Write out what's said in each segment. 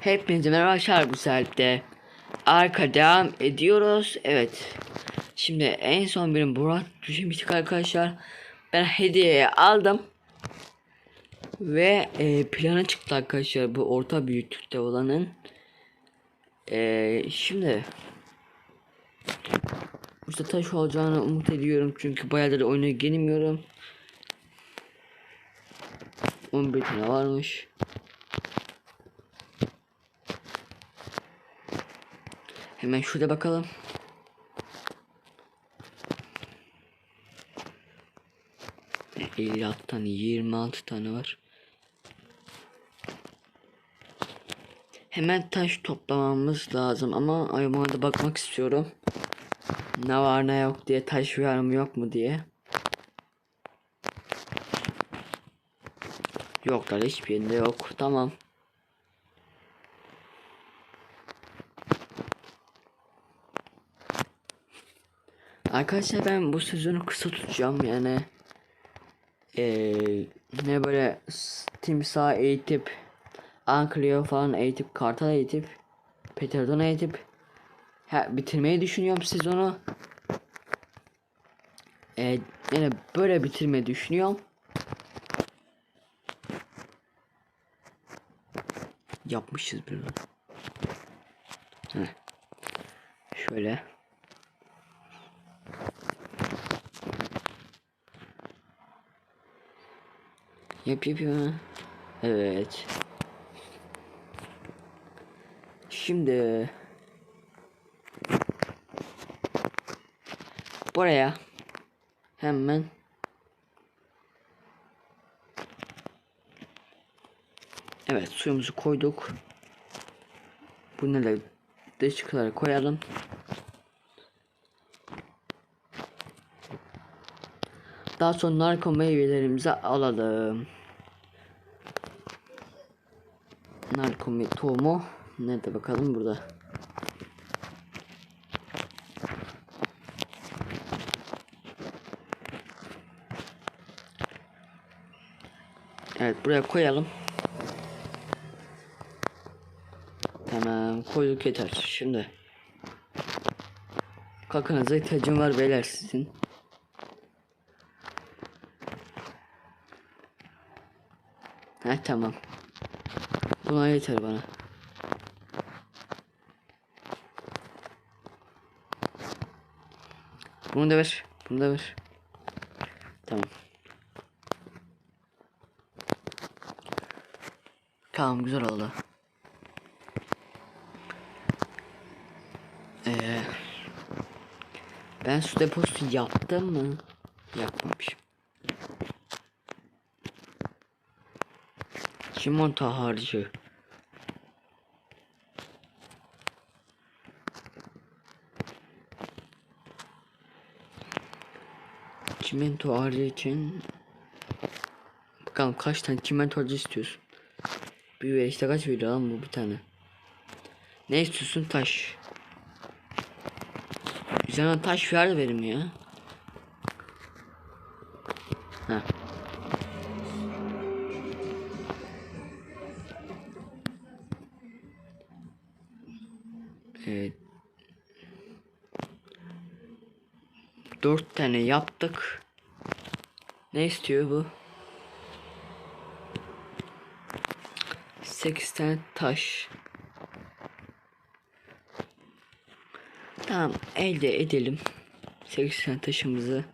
Hepinize merhaba arkadaşlar bu saatte. Arka devam ediyoruz. Evet. Şimdi en son benim Burak düşmüştük arkadaşlar. Ben hediye aldım. Ve e, planı çıktı arkadaşlar bu orta büyüklükte olanın. E, şimdi işte taş olacağını umut ediyorum çünkü bayağıdır oyuna girmiyorum. 11 tane varmış. Hemen şurada bakalım. E, 56 tane 26 tane var. Hemen taş toplamamız lazım ama ayımına da bakmak istiyorum. Ne var ne yok diye taş var mı yok mu diye. Yoklar hiçbir yerinde yok. Tamam. Arkadaşlar ben bu sezonu kısa tutacağım yani. Ee, ne böyle timsah eğitip Ankleo falan eğitip Kartal eğitip Peterdon eğitip ha, bitirmeyi düşünüyorum sezonu. Ee, yani böyle bitirmeyi düşünüyorum. Yapmışız. Heh. Şöyle. Yap yap yap. Evet. Şimdi buraya hemen Evet suyumuzu koyduk. Bunları dışkılara koyalım. Daha sonra narko meyvelerimizi alalım. Narko me- tohumu nerede bakalım burada. Evet buraya koyalım. Tamam koyduk yeter. Şimdi kakanıza ihtiyacım var beyler sizin. Heh tamam. Buna yeter bana. Bunu da ver. Bunu da ver. Tamam. Tamam güzel oldu. Ee, ben su deposu yaptım mı? Yapmamışım. Çimento harcı. Çimento harcı için bakalım kaç tane çimento harcı istiyorsun? Bir ve işte kaç veriyor lan bu bir tane. Ne istiyorsun taş? Üzerine taş ver de verim ya. Tane yaptık. Ne istiyor bu? Sekiz tane taş. Tamam elde edelim. Sekiz tane taşımızı.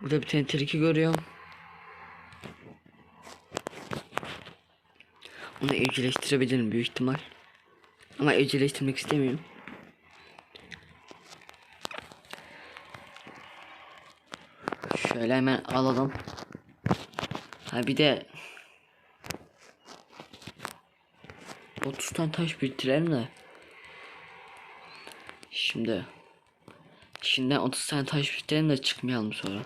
Burada bir tane triki görüyorum. Onu evcilleştirebilirim büyük ihtimal. Ama evcilleştirmek istemiyorum. Şöyle hemen alalım. Ha bir de 30 tane taş bitirelim de. Şimdi Şimdi 30 tane taş bitirelim de çıkmayalım sonra.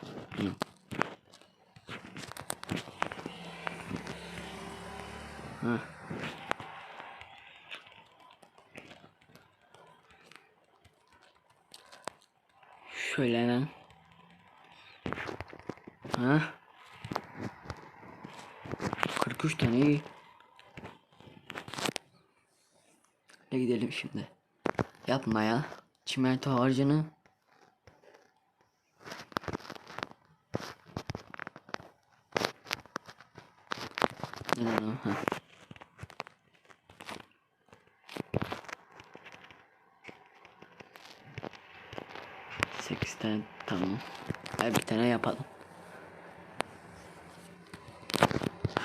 Hı. Şöyle hemen. Ha. 43 tane iyi. Ne gidelim şimdi. Yapma ya. Çimento harcını. Neden o? Ha. Tamam. Hadi bir tane yapalım.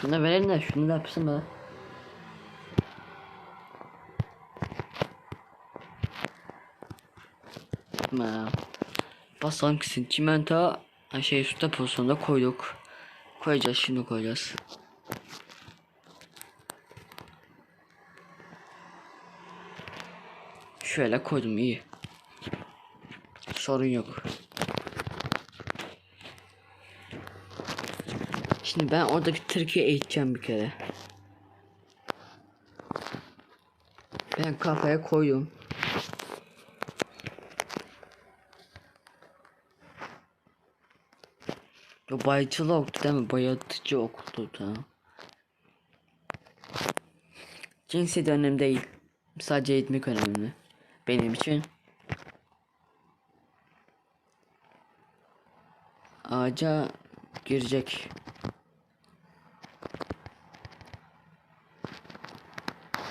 Şunu da verelim de şunu da yapsın bana. Ma. Basalım kısın. Çimento şey su pozisyonda koyduk. Koyacağız şimdi koyacağız. Şöyle koydum iyi. Sorun yok. Şimdi ben oradaki Türkiye eğiteceğim bir kere. Ben kafaya koydum. Bu bayıtılı oktu değil mi? Bayatıcı oktu da. Cinsiyet önemli değil. Sadece eğitmek önemli. Benim için. Ağaca girecek.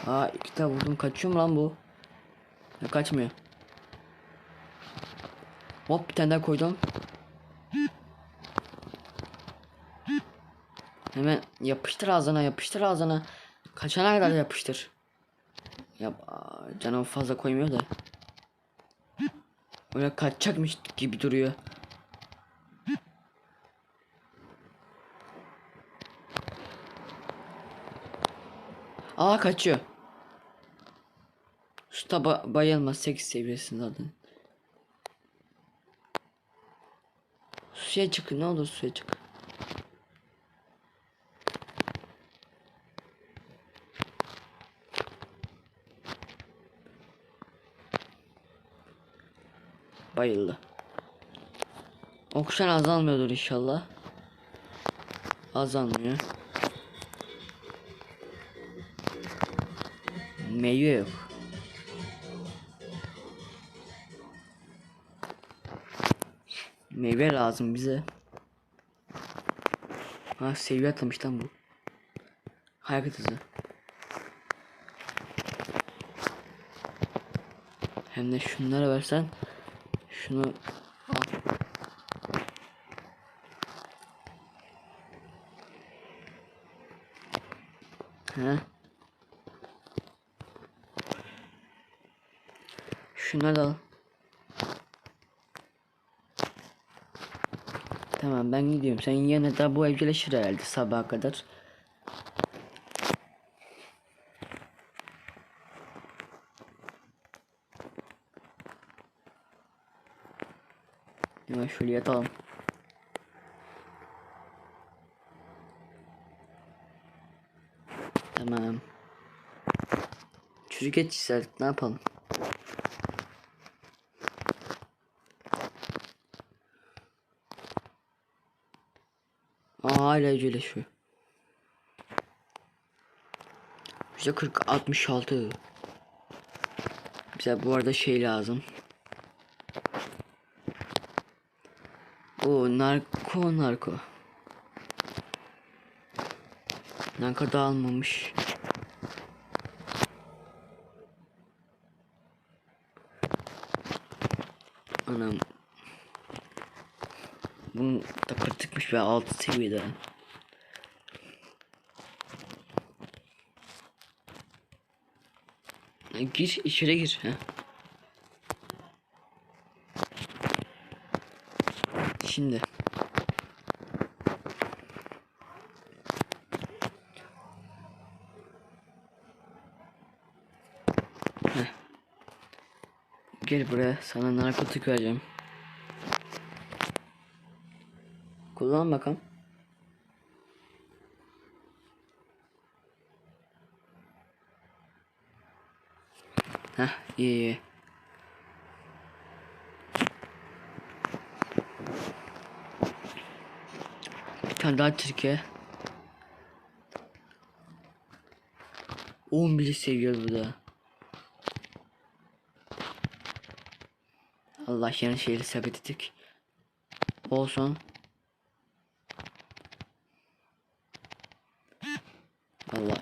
Aa iki tane vurdum kaçıyor mu lan bu? Ya kaçmıyor. Hop bir tane daha koydum. Hemen yapıştır ağzına yapıştır ağzına. Kaçana kadar yapıştır. Ya canım fazla koymuyor da. Öyle kaçacakmış gibi duruyor. Aa kaçıyor. Usta ba bayılmaz 8 seviyesinde zaten. Suya çık ne olur suya çık. Bayıldı. Oksijen azalmıyordur inşallah. Azalmıyor. Meyve yok. Meyve lazım bize. Ha seviye atlamış lan bu. Hareket hızı. Hem de şunları versen şunu al. Ha? Şunları da al. Tamam ben gidiyorum. Sen yine de bu evcilleşir herhalde sabaha kadar. Hemen şöyle yatalım. Tamam. Çocuk yetiştirdik ne yapalım? Evcilleşiyor. Bize 40 66. Bize bu arada şey lazım. O narko narko. Narko da almamış. Anam. Bunun da kritikmiş ve altı seviyede. Ha, Gir içeri gir. Heh. Şimdi. Gel buraya sana narkotik vereceğim. Kullan bakalım. Heh iyi iyi. Bir tane daha Türkiye. 11 seviyor bu da. Allah yeni şeyleri sepet ettik. Olsun. Allah.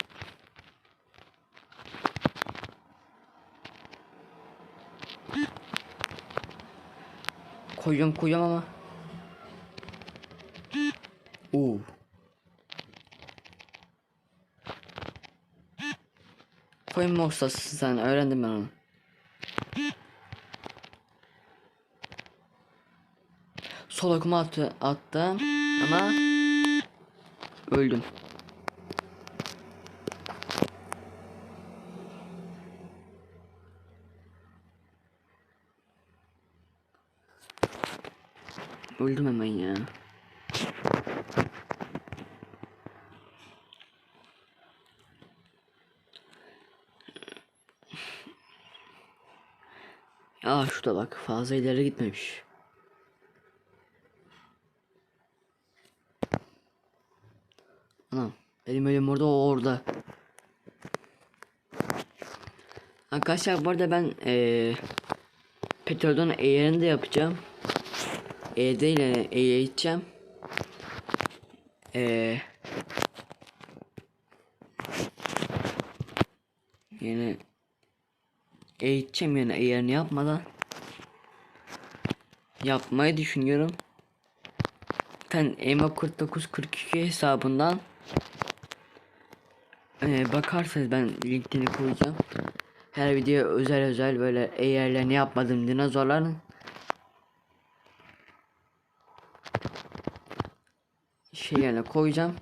Koyuyorum koyuyorum ama. Oo. Koyma ustasısın sen öğrendim ben onu. Sol okuma attı, attım ama öldüm. Öldüm hemen ya. Aa şurada bak fazla ileri gitmemiş. Anam benim ölüm orada o orada. Arkadaşlar bu arada ben eee petrolden eğerini de yapacağım. E değil yani E'ye gideceğim. Eee yani E gideceğim yani eğerini yapmadan yapmayı düşünüyorum. Sen EMA 4942 hesabından ee, bakarsanız ben linkini koyacağım. Her video özel özel böyle eğerlerini yapmadım dinozorların şey yerine koyacağım.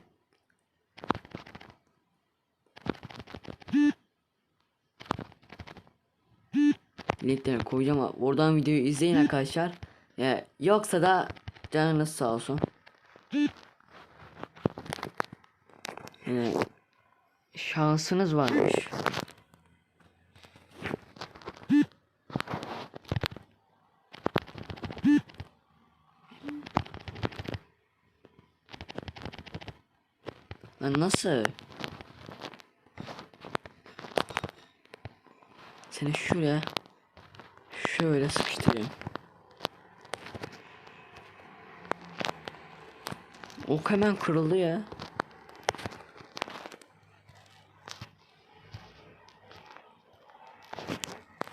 Linklerini koyacağım. Oradan videoyu izleyin arkadaşlar. Ya, yoksa da canınız sağ olsun. Yani şansınız varmış. Nasıl? Seni şuraya şöyle sıkıştırayım. Ok hemen kırıldı ya.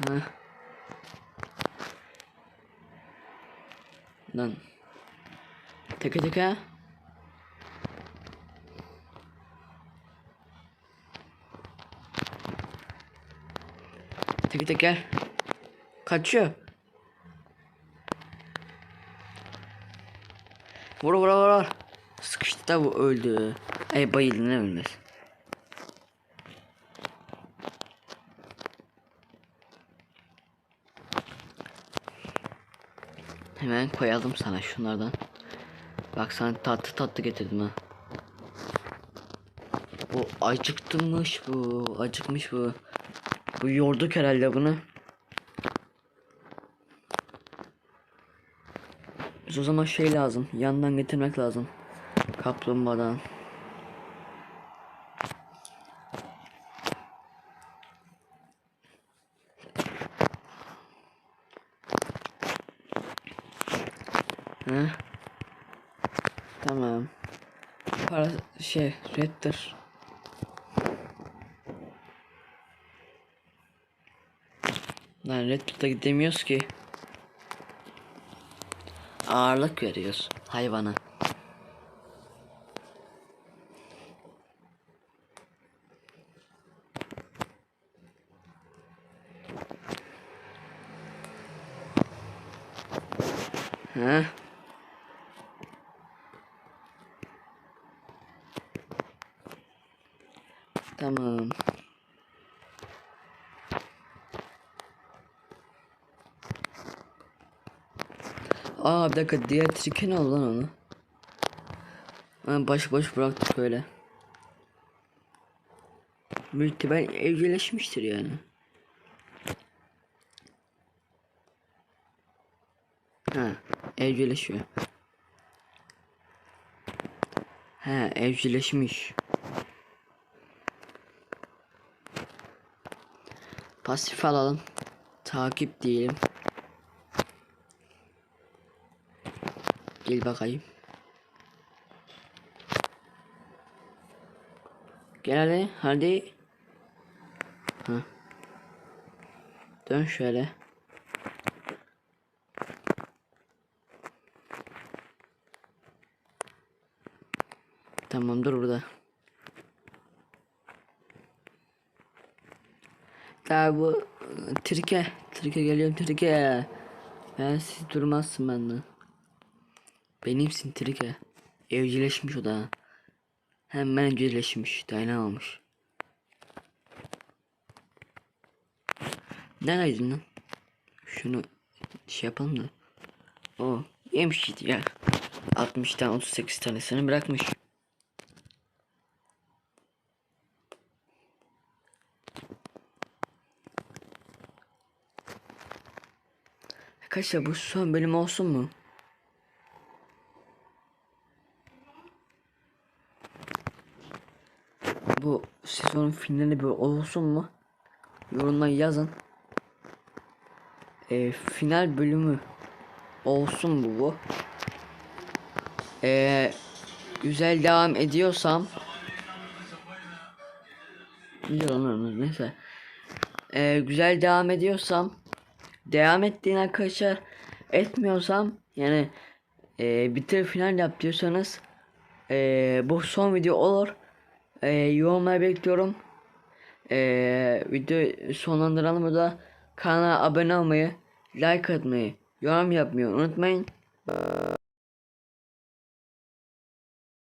Heh. Lan. Teke teke. Teke teke. Kaçıyor. Vur vur vur vur. Sıkıştı da bu öldü. Ay bayıldı ne ölmez. Hemen koyalım sana şunlardan. Bak sana tatlı tatlı getirdim ha. Bu acıktırmış bu. Acıkmış bu. Bu yorduk herhalde bunu. Biz o zaman şey lazım. Yandan getirmek lazım. Kaplumbağadan. Heh. Tamam. Para şey reddir. Lan Redwood'a gidemiyoruz ki. Ağırlık veriyoruz hayvana. Ha? Tamam. Aa bir dakika diğer triken al lan onu. Ha, baş boş bıraktık öyle. İhtimal evcilleşmiştir yani. Ha, evcilleşiyor. Ha, evcilleşmiş. Pasif alalım. Takip diyelim. Gel bakayım. Gel hadi. Hadi. Ha. Dön şöyle. Tamam dur burada. Ya bu Trike. Trike geliyorum Trike. Ben siz durmazsın benden. Benimsin Trike. Evcilleşmiş o da. Hemen evcilleşmiş. Dayanamamış. Neredeydin lan? Şunu şey yapalım da. O yemiş ya. 60'tan 38 tanesini bırakmış. Arkadaşlar bu son bölüm olsun mu? Bu sezonun finali bir olsun mu? Yorumlara yazın. Ee, final bölümü olsun bu bu. Ee, güzel devam ediyorsam olur neyse. Ee, güzel devam ediyorsam devam ettiğin arkadaşlar etmiyorsam yani e, bitir final yap diyorsanız e, bu son video olur. E, yorumlar bekliyorum. E, video sonlandıralım burada. Kanala abone olmayı, like atmayı, yorum yapmayı unutmayın.